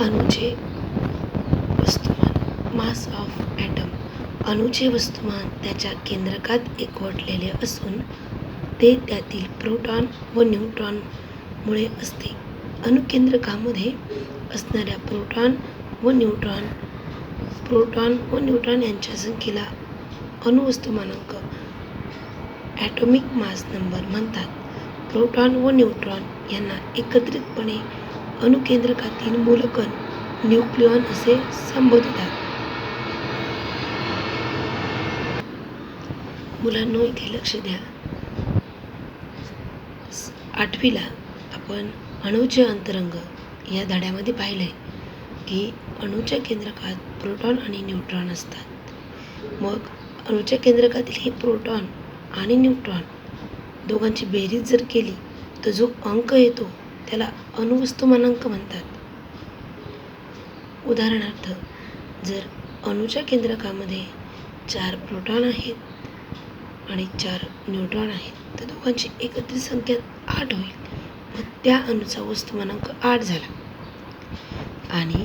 अणूचे वस्तुमान mass of item. अणूचे वस्तुमान त्याच्या केंद्रकात एकवटलेले असून ते त्यातील प्रोटॉन व न्यूट्रॉनमुळे असते. अणुकेंद्रकामध्ये असणाऱ्या प्रोटॉन व न्यूट्रॉन प्रोटॉन व न्यूट्रॉन यांच्या संख्येला अणुवस्तुमानांक ॲटॉमिक मास नंबर म्हणतात. प्रोटॉन व न्यूट्रॉन यांना एकत्रितपणे अणुकेंद्रकातील मूलकण न्यूक्लियॉन असे संबोधतात. मुलांनो इथे लक्ष द्या. आठवीला आपण अणूचे अंतरंग या धड्यामध्ये पाहिलं आहे की अणूच्या केंद्रकात प्रोटॉन आणि न्यूट्रॉन असतात. मग अणूच्या केंद्रकातील हे प्रोटॉन आणि न्यूट्रॉन दोघांची बेरीज जर केली तर जो अंक येतो त्याला अणुवस्तुमानांक म्हणतात. उदाहरणार्थ जर अणूच्या केंद्रकामध्ये चार प्रोटॉन आहेत आणि चार न्यूट्रॉन आहेत तर दोघांची एकत्रित संख्या आठ होईल. मग त्या अणूचा वस्तुमानांक आठ झाला. आणि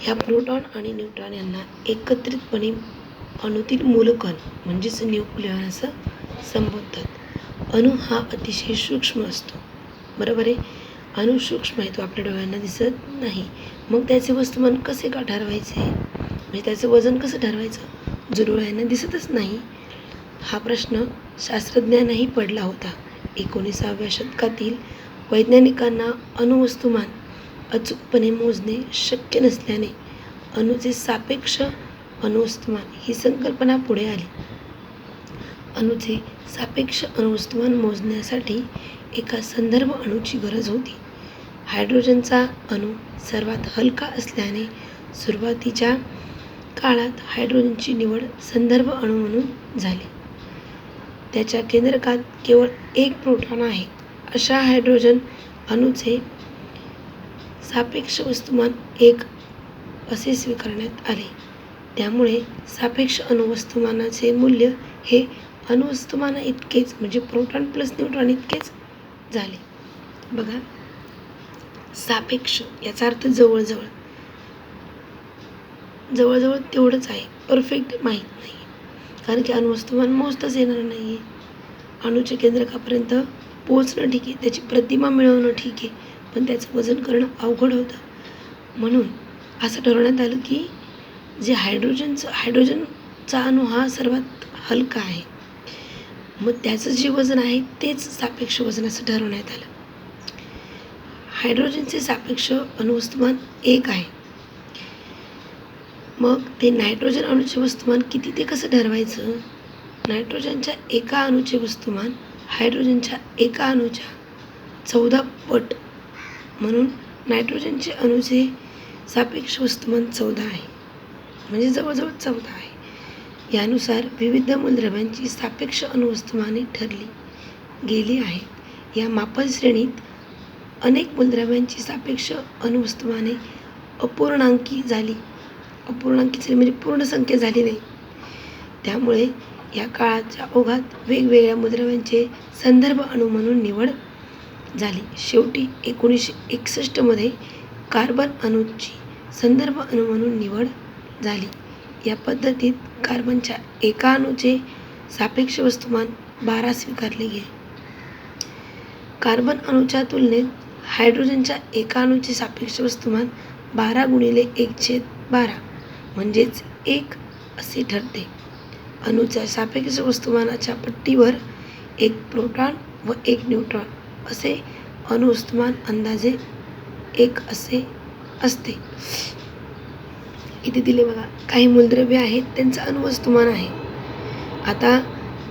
ह्या प्रोटॉन आणि न्यूट्रॉन यांना एकत्रितपणे अणूतील मूलकण म्हणजेच न्यूक्लियॉन असं संबोधतात. अणू हा अतिशय सूक्ष्म असतो. बरोबर आहे? अणू सूक्ष्म आहे तो आपल्या डोळ्यांना दिसत नाही. मग त्याचे वस्तुमान कसे का ठरवायचे? म्हणजे त्याचं वजन कसं ठरवायचं? जो डोळ्यांना दिसतच नाही हा प्रश्न शास्त्रज्ञांनाही पडला होता. एकोणीसाव्या शतकातील वैज्ञानिकांना अणुवस्तुमान अचूकपणे मोजणे शक्य नसल्याने अणूचे सापेक्ष अणुवस्तुमान ही संकल्पना पुढे आली. अणूचे सापेक्ष अणुवस्तुमान मोजण्यासाठी एका संदर्भ अणूची गरज होती. हायड्रोजनचा अणू सर्वात हलका असल्याने सुरुवातीच्या काळात हायड्रोजनची निवड संदर्भ अणू म्हणून झाली. त्याच्या केंद्रकात केवळ एक प्रोटॉन आहे. अशा हायड्रोजन अणूचे सापेक्ष वस्तुमान एक असे स्वीकारण्यात आले. त्यामुळे सापेक्ष अणुवस्तुमानाचे मूल्य हे अणुवस्तुमाना इतकेच म्हणजे प्रोटॉन प्लस न्यूट्रॉन इतकेच झाले. बघा सापेक्ष याचा अर्थ जवळजवळ. जवळजवळ तेवढंच आहे. परफेक्ट माहीत नाही कारण की अणुवस्तुमान मोजताच येणार नाही आहे अणूच्या केंद्रकापर्यंत पोहोचणं ठीक आहे. त्याची प्रतिमा मिळवणं ठीक आहे. पण त्याचं वजन करणं अवघड होतं. म्हणून असं ठरवण्यात आलं की जे हायड्रोजनचं हायड्रोजनचा अणू हा सर्वात हलका आहे. मग त्याचं जे वजन आहे तेच सापेक्ष वजन असं ठरवण्यात आलं. हायड्रोजनचे सापेक्ष अणुवस्तुमान एक आहे. मग ते नायट्रोजन अणूचे वस्तुमान किती ते कसं ठरवायचं? नायट्रोजनच्या एका अणूचे वस्तुमान हायड्रोजनच्या एका अणूच्या चौदा पट. म्हणून नायट्रोजनचे अणूचे सापेक्ष वस्तुमान चौदा आहे. म्हणजे जवळजवळ चौदा आहे. यानुसार विविध मूलद्रव्यांची सापेक्ष अणुवस्तुमाने ठरली गेली आहेत. या मापन श्रेणीत अनेक मूलद्रव्यांची सापेक्ष अणुवस्तुमाने अपूर्णांकी झाली. अपूर्णांकी झाली म्हणजे पूर्ण संख्या झाली नाही. त्यामुळे या काळाच्या ओघात वेगवेगळ्या मूलद्रव्यांचे संदर्भ अणू म्हणून निवड झाली. शेवटी एकोणीसशे एकसष्टमध्ये कार्बन अणूची संदर्भ अणू म्हणून निवड झाली. या पद्धतीत कार्बनच्या एका अणूचे सापेक्ष वस्तुमान बारा स्वीकारले गेले. कार्बन अणूच्या तुलनेत हायड्रोजनच्या एका अणूचे सापेक्ष वस्तुमान बारा गुणिले एक छेद बारा म्हणजेच एक असे ठरते. अणूच्या सापेक्ष वस्तुमानाच्या पट्टीवर एक प्रोटॉन व एक न्यूट्रॉन असे अणुवस्तुमान अंदाजे एक असे असते. इथे दिले बघा काही मूलद्रव्ये आहेत त्यांचं अणुवस्तुमान आहे. आता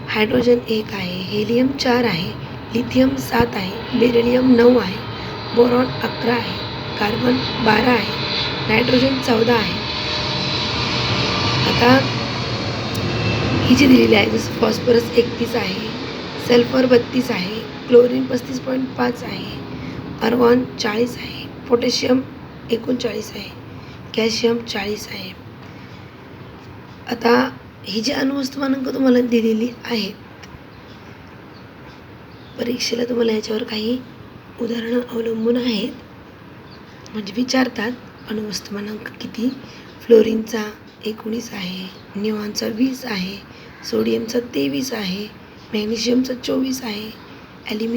हायड्रोजन एक आहे हेलियम चार आहे लिथियम सात आहे बेरिलियम नऊ आहे. बोरॉन अकरा आहे. कार्बन बारा आहे. नायट्रोजन चौदा आहे. आता ही जी दिलेली आहे जसं फॉस्फरस एकतीस आहे सल्फर बत्तीस आहे क्लोरीन पस्तीस पॉईंट पाच आहे अर्वॉन चाळीस आहे पोटॅशियम एकोणचाळीस आहे कॅल्शियम चाळीस आहे. आता ही जी अणुवस्तुमानांक तुम्हाला दिलेली आहेत परीक्षेला तुम्हाला याच्यावर काही उदाहरणं अवलंबून आहेत. म्हणजे विचारतात अणुवस्तुमानांक किती? फ्लोरिनचा एकोणीस आहे निऑनचा वीस आहे सोडियमचा तेवीस आहे मॅग्नेशियमचा चोवीस आहे ॲल्युमिनियम